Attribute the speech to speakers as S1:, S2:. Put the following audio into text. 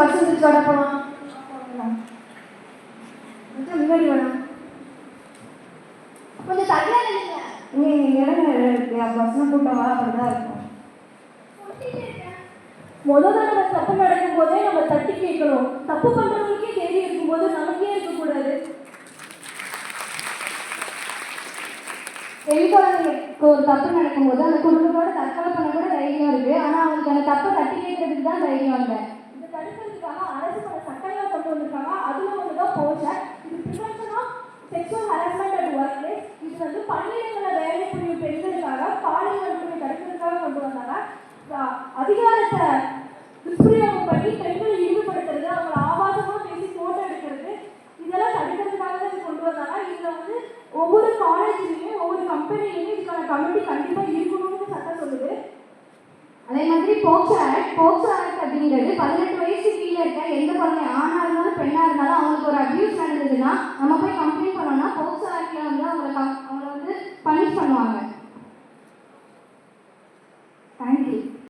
S1: Bus வந்துச்சு வர போகலாம் கொஞ்சம் முன்னாடி வேணும்
S2: கொஞ்சம்
S1: இங்கே இடங்க இருக்கு பஸ்ஸில் கூட்டம் வர அப்படி தான் இருக்கும்.
S3: முதல் தடவை தப்பு நடக்கும் போதே நம்ம தட்டி கேட்கணும். தப்பு பண்றவங்களுக்கே தைரியம் இருக்கும்போது நமக்கே இருக்கக்கூடாது.
S2: பெண் குழந்தைங்களுக்கு ஒரு தப்பு நடக்கும்போது அந்த குடும்பத்தோட தற்கொலை பண்ண தைரியம் இருக்குது ஆனால் அவங்களுக்கு அந்த தப்பை தட்டி கேட்கறதுக்கு தான் தைரியம் இல்லை.
S3: இதை தடுக்கிறதுக்காக அரசு பல சட்டங்களை கொண்டு வந்திருக்காங்க. அதுல ஒன்று தான் போச்சர் இது prevention of sexual harassment at workplace இது வந்து பணியிடங்களில் வேலை புரியும் பெண்களுக்காக பாலியல் வன்முறை தடுக்கிறதுக்காக கொண்டு வந்தாங்க. அஹ் அதிகாரத்தை துஷ்பிரயோகம் பண்ணி பெண்களை ஈடுபடுத்துறது அவங்கள ஆபாசமாக பேசி ஃபோட்டோ எடுக்கிறது இதெல்லாம் தடுக்கிறதுக்காக தான் கொண்டு வந்தாங்க. இதில் வந்து ஒவ்வொரு காலேஜ்லேயுமே ஒவ்வொரு கம்பெனிலையுமே இதுக்கான கமிட்டி கண்டிப்பாக அப்படின்றது பதினெட்டு வயசு
S2: கீழே இருக்க எந்த குழந்தை ஆணாக இருந்தாலும் பெண்ணாக இருந்தாலும் அவங்களுக்கு ஒரு அப்யூஸ் நடந்ததுன்னா நம்ம போய் கம்ப்ளைண்ட் பண்ணோம்னா போக்சோ ஆக்டில் வந்து அவங்களை அவங்கள வந்து பனிஷ் பண்ணுவாங்க.